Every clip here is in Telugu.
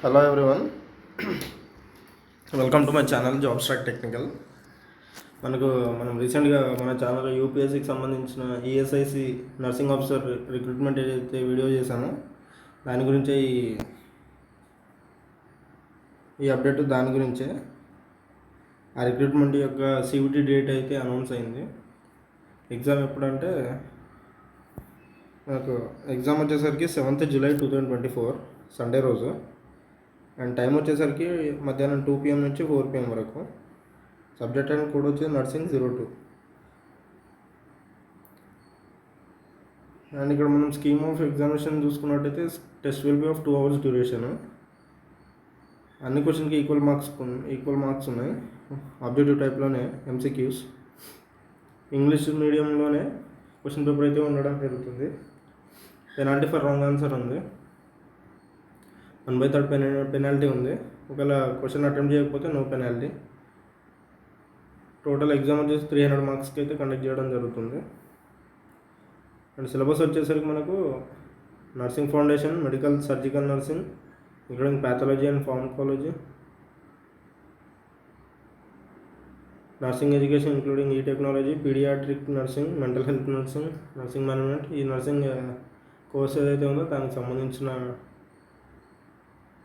Hello everyone welcome to my channel job track technical మనకు మనం రీసెంట్గా మన ఛానల్ యూపీఎస్సికి సంబంధించిన ఈఎస్ఐసి నర్సింగ్ ఆఫీసర్ రిక్రూట్మెంట్ ఏదైతే వీడియో చేశామో దాని గురించే ఈ ఈ అప్డేట్ దాని గురించే. ఆ రిక్రూట్మెంట్ యొక్క సివిటీ డేట్ అయితే అనౌన్స్ అయింది. ఎగ్జామ్ ఎప్పుడంటే నాకు ఎగ్జామ్ వచ్చేసరికి seventh July two thousand twenty four Sunday రోజు. అండ్ టైం వచ్చేసరికి మధ్యాహ్నం టూ పిఎం నుంచి ఫోర్ పిఎం వరకు. సబ్జెక్ట్ అండ్ కోడ్ వచ్చి నర్సింగ్ జీరో టూ. అండ్ ఇక్కడ మనం స్కీమ్ ఆఫ్ ఎగ్జామినేషన్ చూసుకున్నట్టయితే test will be of two hours duration. అన్ని క్వశ్చన్కి ఈక్వల్ మార్క్స్ ఈక్వల్ మార్క్స్ ఉన్నాయి. ఆబ్జెక్టివ్ టైప్లోనే ఎంసీక్యూస్ ఇంగ్లీష్ మీడియంలోనే క్వశ్చన్ పేపర్ అయితే ఉండడం జరుగుతుంది. పెనాల్టీ ఫర్ రాంగ్ ఆన్సర్ ఉంది. వన్ బై థర్డ్ పెన పెనాల్టీ ఉంది. ఒకవేళ క్వశ్చన్ అటెంప్ట్ చేయకపోతే నో పెనాల్టీ. టోటల్ ఎగ్జామ్ వచ్చేసి త్రీ హండ్రెడ్ మార్క్స్కి అయితే కండక్ట్ చేయడం జరుగుతుంది. అండ్ సిలబస్ వచ్చేసరికి మనకు nursing foundation medical surgical nursing including pathology and pharmacology. Nursing education including ఈ technology paediatric nursing mental health nursing nursing management. ఈ నర్సింగ్ కోర్స్ ఏదైతే ఉందో దానికి సంబంధించిన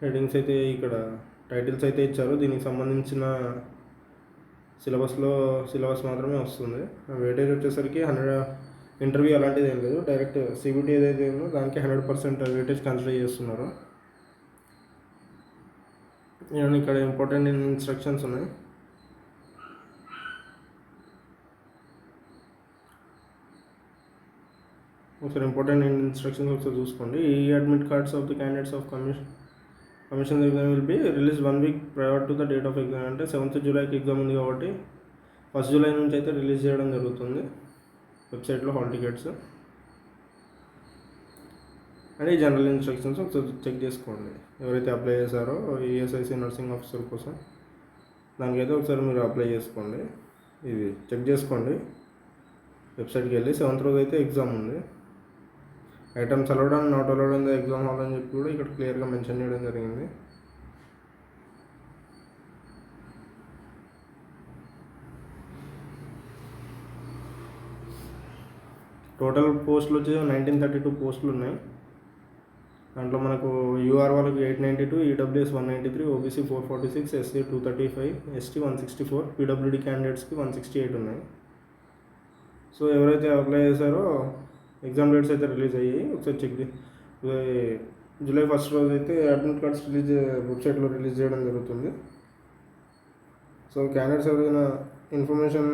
హెడింగ్స్ అయితే ఇక్కడ టైటిల్స్ అయితే ఇచ్చారు. దీనికి సంబంధించిన సిలబస్లో సిలబస్ మాత్రమే వస్తుంది. వెయిటేజ్ వచ్చేసరికి హండ్రెడ్ ఇంటర్వ్యూ అలాంటిది ఏం లేదు. డైరెక్ట్ సిబిటీ ఏదైతే ఉందో దానికి హండ్రెడ్ పర్సెంట్ వెయిటేజ్ కన్సిడర్ చేస్తున్నారు. నేను ఇక్కడ ఇంపార్టెంట్ ఇన్స్ట్రక్షన్స్ ఉన్నాయి? ఒకసారి ఇంపార్టెంట్ ఇన్స్ట్రక్షన్స్ ఒకసారి చూసుకోండి. ఈ admit cards of the candidates of commission commission exam will be release one week prior to the date of exam అంటే సెవెంత్ జూలైకి ఎగ్జామ్ ఉంది కాబట్టి ఫస్ట్ జూలై నుంచి అయితే రిలీజ్ చేయడం జరుగుతుంది వెబ్సైట్లో హాల్ టికెట్స్ అండ్ ఈ జనరల్ ఇన్స్ట్రక్షన్స్ ఒకసారి చెక్ చేసుకోండి. ఎవరైతే అప్లై చేశారో ఈఎస్ఐసి నర్సింగ్ ఆఫీసర్ కోసం. దానికైతే ఒకసారి మీరు అప్లై చేసుకోండి. ఇది చెక్ చేసుకోండి. వెబ్సైట్కి వెళ్ళి సెవెంత్ రోజు అయితే ఎగ్జామ్ ఉంది. Items allowed and not allowed in the exam hall అని చెప్పి కూడా ఇక్కడ క్లియర్గా మెన్షన్ చేయడం జరిగింది. టోటల్ పోస్టులు వచ్చి నైన్టీన్ థర్టీ టూ పోస్టులు ఉన్నాయి. దాంట్లో మనకు యూఆర్ వాళ్ళకి eight ninety two EWS one ninety three OBC four forty six SC two thirty five ST one sixty four PWD క్యాండిడేట్స్కి వన్ సిక్స్టీ ఎయిట్ ఉన్నాయి. సో ఎవరైతే అప్లై చేశారో ఎగ్జామ్ డేట్స్ అయితే రిలీజ్ అయ్యాయి. ఒకసారి చెక్ జూలై ఫస్ట్ రోజు అయితే అడ్మిట్ కార్డ్స్ రిలీజ్ వెబ్సైట్లో రిలీజ్ చేయడం జరుగుతుంది. సో క్యాండిడేట్స్ ఎవరైనా ఇన్ఫర్మేషన్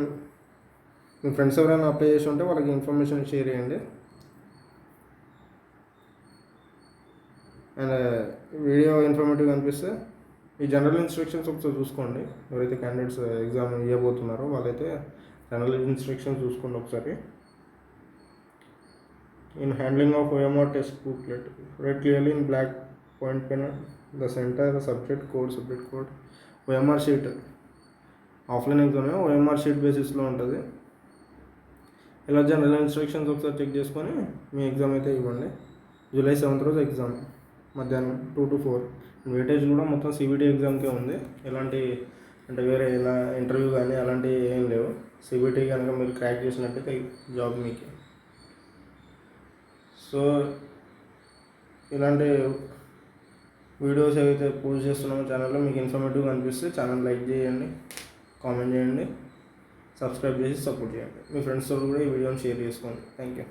మీ ఫ్రెండ్స్ ఎవరైనా అప్లై చేసి ఉంటే వాళ్ళకి ఇన్ఫర్మేషన్ షేర్ చేయండి. అండ్ వీడియో ఇన్ఫర్మేటివ్ అనిపిస్తే ఈ జనరల్ ఇన్స్ట్రక్షన్స్ ఒకసారి చూసుకోండి. ఎవరైతే క్యాండిడేట్స్ ఎగ్జామ్ ఇవ్వబోతున్నారో వాళ్ళైతే జనరల్ ఇన్స్ట్రక్షన్స్ చూసుకోండి ఒకసారి. In handling of OMR test booklet. Read clearly in black point pen the center, the subject code, subject code, OMR sheet. Offline exam OMR sheet బేసిస్లో ఉంటుంది. ఇలా జనరల్ ఇన్స్ట్రక్షన్స్ ఒకసారి చెక్ చేసుకొని మీ ఎగ్జామ్ అయితే ఇవ్వండి. జూలై సెవెంత్ రోజు ఎగ్జామ్ మధ్యాహ్నం టూ టు ఫోర్ వెయిటేజ్ కూడా మొత్తం సిబిటీ ఎగ్జామ్కే ఉంది. ఎలాంటి అంటే వేరే ఇలా ఇంటర్వ్యూ కానీ అలాంటివి ఏం లేవు. సిబిటీ కనుక మీరు క్రాక్ చేసినట్టయితే జాబ్ మీకే. సో ఇలాంటి వీడియోస్ ఏవైతే పోస్ట్ చేస్తున్నామో ఛానల్లో మీకు ఇన్ఫర్మేటివ్గా అనిపిస్తే ఛానల్ లైక్ చేయండి కామెంట్ చేయండి సబ్స్క్రైబ్ చేసి సపోర్ట్ చేయండి. మీ ఫ్రెండ్స్తో కూడా ఈ వీడియోని షేర్ చేసుకోండి. Thank you.